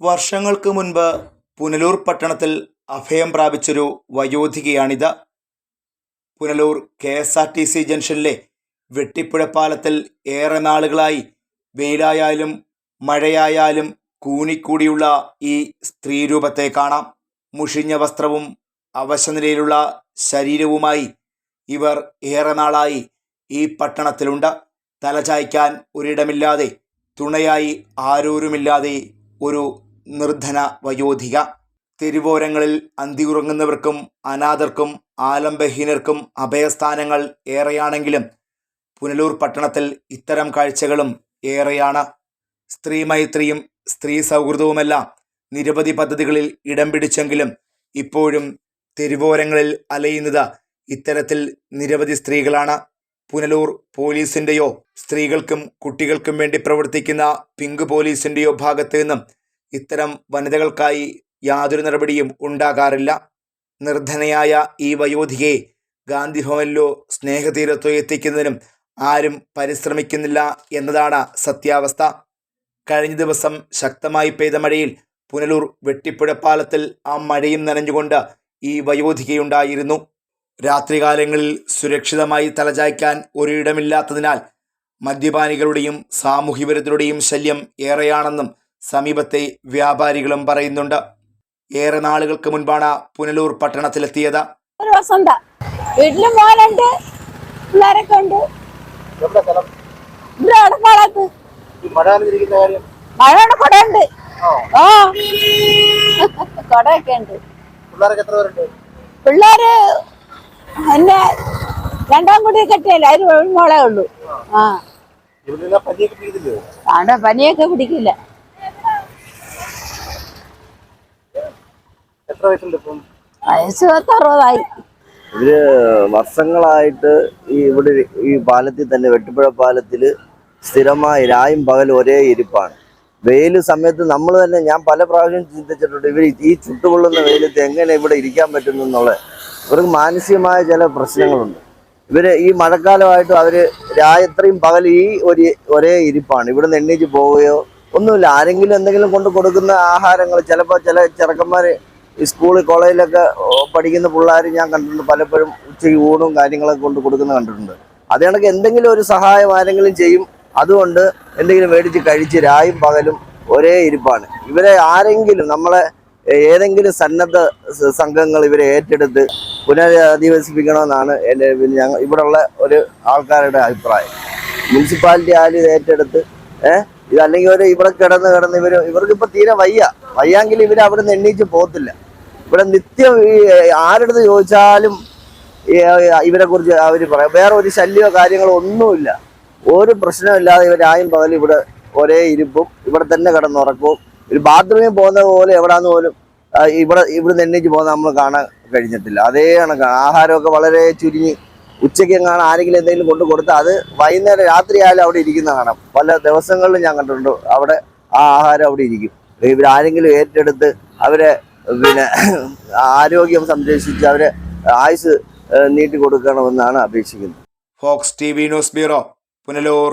വർഷങ്ങൾക്ക് മുൻപ് പുനലൂർ പട്ടണത്തിൽ അഭയം പ്രാപിച്ചൊരു വയോധികയാണിത്. Punalur K S R T C ജംഗ്ഷനിലെ വെട്ടിപ്പുഴ പാലത്തിൽ ഏറെ നാളുകളായി വെയിലായാലും മഴയായാലും കൂനിക്കൂടിയുള്ള ഈ സ്ത്രീരൂപത്തെ കാണാം. മുഷിഞ്ഞ വസ്ത്രവും അവശനിലയിലുള്ള ശരീരവുമായി ഇവർ ഏറെ നാളായി ഈ പട്ടണത്തിലുണ്ട്. തലചായ്ക്കാൻ ഒരിടമില്ലാതെ തുണയായി ആരോരുമില്ലാതെ ഒരു നിർധന വയോധിക. തെരുവോരങ്ങളിൽ അന്തിയുറങ്ങുന്നവർക്കും അനാഥർക്കും ആലംബഹീനർക്കും അഭയസ്ഥാനങ്ങൾ ഏറെയാണെങ്കിലും പുനലൂർ പട്ടണത്തിൽ ഇത്തരം കാഴ്ചകളും ഏറെയാണ്. സ്ത്രീ മൈത്രിയും സ്ത്രീ സൗഹൃദവുമെല്ലാം നിരവധി പദ്ധതികളിൽ ഇടം പിടിച്ചെങ്കിലും ഇപ്പോഴും തെരുവോരങ്ങളിൽ അലയുന്നത് ഇത്തരത്തിൽ നിരവധി സ്ത്രീകളാണ്. പുനലൂർ പോലീസിന്റെയോ സ്ത്രീകൾക്കും കുട്ടികൾക്കും വേണ്ടി പ്രവർത്തിക്കുന്ന പിങ്ക് പോലീസിന്റെയോ ഭാഗത്തു നിന്നും ഇത്തരം വനിതകൾക്കായി യാതൊരു നടപടിയും ഉണ്ടാകാറില്ല. നിർധനയായ ഈ വയോധികയെ ഗാന്ധി ഭവനിലോ സ്നേഹതീരത്തോ എത്തിക്കുന്നതിനും ആരും പരിശ്രമിക്കുന്നില്ല എന്നതാണ് സത്യാവസ്ഥ. കഴിഞ്ഞ ദിവസം ശക്തമായി പെയ്ത മഴയിൽ പുനലൂർ വെട്ടിപ്പുഴ പാലത്തിൽ ആ മഴയും നനഞ്ഞുകൊണ്ട് ഈ വയോധികയുണ്ടായിരുന്നു. രാത്രികാലങ്ങളിൽ സുരക്ഷിതമായി തലചായ്ക്കാൻ ഒരിടമില്ലാത്തതിനാൽ മദ്യപാനികളുടെയും സാമൂഹ്യവിരുദ്ധരുടെയും ശല്യം ഏറെയാണെന്നും സമീപത്തെ വ്യാപാരികളും പറയുന്നുണ്ട്. ഏറെ നാളുകൾക്ക് മുൻപാണ് പുനലൂർ പട്ടണത്തിലെത്തിയത്. ഒരു വീട്ടിൽ മോനുണ്ട്. പിള്ളേരൊക്കെ ഉണ്ട്. ഇവിടെ അടപ്പാളത്ത് മഴയുടെ ഓ കുടയൊക്കെ ഉണ്ട്. പിള്ളേര് എന്നെ രണ്ടാം കുടി കെട്ടിയല്ല? അതിന് ഒരു മോളേ ഉള്ളൂ. ആ. അവിടെ പനിയൊക്കെ പിടിക്കില്ല. എത്ര വയസ്സുണ്ട് ഇപ്പം? വയസ്സ് പത്ത് അറുപതായി ഇവർ വർഷങ്ങളായിട്ട് ഈ ഇവിടെ ഈ പാലത്തിൽ തന്നെ വെട്ടിപ്പുഴ പാലത്തിൽ സ്ഥിരമായി രായും പകൽ ഒരേ ഇരിപ്പാണ്. വെയിൽ സമയത്ത് നമ്മൾ തന്നെ ഞാൻ പല പ്രാവശ്യം ചിന്തിച്ചിട്ടുണ്ട് ഇവർ ഈ ചുട്ടുകൊള്ളുന്ന വെയിലത്ത് എങ്ങനെ ഇവിടെ ഇരിക്കാൻ പറ്റുന്നു എന്നുള്ളത്. ഇവർക്ക് മാനസികമായ ചില പ്രശ്നങ്ങളുണ്ട്. ഇവർ ഈ മഴക്കാലമായിട്ട് അവർ രായത്രയും പകൽ ഈ ഒരു ഒരേ ഇരിപ്പാണ്. ഇവിടുന്ന് എണ്ണീച്ച് പോവുകയോ ഒന്നുമില്ല. ആരെങ്കിലും എന്തെങ്കിലും കൊണ്ട് കൊടുക്കുന്ന ആഹാരങ്ങൾ ചിലപ്പോൾ ചില ചെറുക്കന്മാര് ഈ സ്കൂളിൽ കോളേജിലൊക്കെ പഠിക്കുന്ന പിള്ളേർ ഞാൻ കണ്ടിട്ടുണ്ട്. പലപ്പോഴും ഉച്ചയ്ക്ക് ഊണും കാര്യങ്ങളൊക്കെ കൊണ്ട് കൊടുക്കുന്നത് കണ്ടിട്ടുണ്ട്. അത് കണക്ക് എന്തെങ്കിലും ഒരു സഹായം ആരെങ്കിലും ചെയ്യും. അതുകൊണ്ട് എന്തെങ്കിലും മേടിച്ച് കഴിച്ച് രായും പകലും ഒരേ ഇരിപ്പാണ്. ഇവരെ ആരെങ്കിലും നമ്മളെ ഏതെങ്കിലും സന്നദ്ധ സംഘങ്ങൾ ഇവരെ ഏറ്റെടുത്ത് പുനരധിവസിപ്പിക്കണമെന്നാണ് എന്റെ ഞങ്ങൾ ഇവിടെയുള്ള ഒരു ആൾക്കാരുടെ അഭിപ്രായം. മുനിസിപ്പാലിറ്റി ആരും ഏറ്റെടുത്ത് ഏഹ് ഇതല്ലെങ്കിൽ ഒരു ഇവിടെ കിടന്ന് കിടന്ന് ഇവർ ഇവർക്ക് തീരെ വയ്യ. വയ്യാങ്കിൽ ഇവർ അവിടെ നിന്ന് എണ്ണീച്ച് പോകത്തില്ല. ഇവിടെ നിത്യം ഈ ആരുടെ ചോദിച്ചാലും ഇവരെ കുറിച്ച് അവർ പറയാം. വേറെ ഒരു ശല്യമോ കാര്യങ്ങളോ ഒന്നുമില്ല. ഒരു പ്രശ്നമില്ലാതെ ആയും പകലും ഇവിടെ ഒരേ ഇരിപ്പും ഇവിടെ തന്നെ കിടന്നുറക്കവും ഒരു ബാത്റൂമിൽ പോകുന്ന പോലെ എവിടാന്ന് പോലും ഇവിടെ ഇവിടെ എണ്ണീച്ച് പോകുന്ന നമ്മൾ കാണാൻ കഴിഞ്ഞിട്ടില്ല. അതേ കണക്കാണ് ആഹാരമൊക്കെ വളരെ ചുരുങ്ങി. ഉച്ചയ്ക്ക് കാണാൻ ആരെങ്കിലും എന്തെങ്കിലും കൊണ്ടു കൊടുത്താൽ അത് വൈകുന്നേരം രാത്രി ആയാലും അവിടെ ഇരിക്കുന്ന കാണാം. പല ദിവസങ്ങളിലും ഞാൻ കണ്ടിട്ടുണ്ട്. അവിടെ ആ ആഹാരം അവിടെ ഇരിക്കും. ഇവരാരെങ്കിലും ഏറ്റെടുത്ത് അവരെ പിന്നെ ആരോഗ്യം സംരക്ഷിച്ച് അവരെ ആയുസ് നീട്ടി കൊടുക്കണമെന്നാണ് അപേക്ഷിക്കുന്നത്. Fox T V news bureau Punalur.